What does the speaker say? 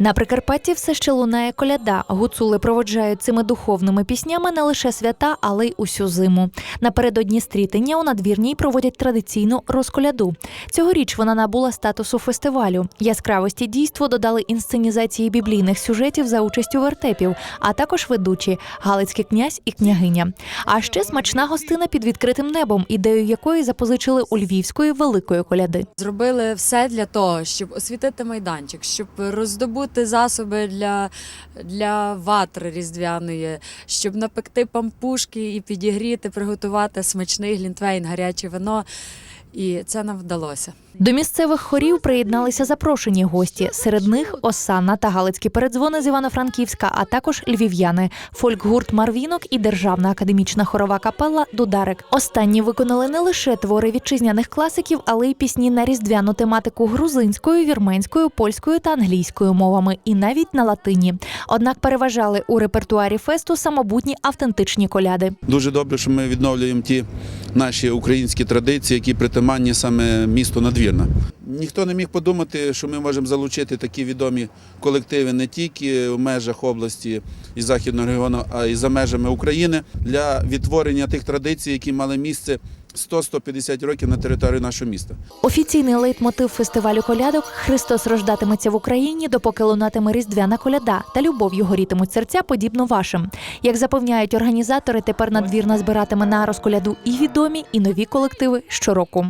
На Прикарпатті все ще лунає коляда. Гуцули проводжають цими духовними піснями не лише свята, але й усю зиму. Напередодні стрітення у надвірній проводять традиційну розколяду. Цьогоріч вона набула статусу фестивалю. Яскравості дійство додали інсценізації біблійних сюжетів за участю вертепів, а також ведучі Галицький князь і княгиня. А ще смачна гостина під відкритим небом, ідею якої запозичили у львівської великої коляди. Зробили все для того, щоб освітити майданчик, щоб роздобути засоби для, для ватри різдвяної, щоб напекти пампушки і підігріти, приготувати смачний глінтвейн, гаряче вино. І це нам вдалося. До місцевих хорів приєдналися запрошені гості. Серед них Осанна та Галицькі передзвони з Івано-Франківська, а також львів'яни, фольк-гурт Марвінок і Державна академічна хорова капела Дударик. Останні виконали не лише твори вітчизняних класиків, але й пісні на різдвяну тематику грузинською, вірменською, польською та англійською мовами, і навіть на латині. Однак переважали у репертуарі фесту самобутні автентичні коляди. Дуже добре, що ми відновлюємо ті наші українські традиції, які притаманні саме місту Надвірна. Ніхто не міг подумати, що ми можемо залучити такі відомі колективи не тільки в межах області і західного регіону, а й за межами України для відтворення тих традицій, які мали місце 100-150 років на території нашого міста. Офіційний лейтмотив фестивалю колядок Христос рождатиметься в Україні, допоки лунатиме різдвяна коляда та любов'ю горітимуть серця подібно вашим. Як запевняють організатори, тепер надвірна збиратиме на розколяду і відомі, і нові колективи щороку.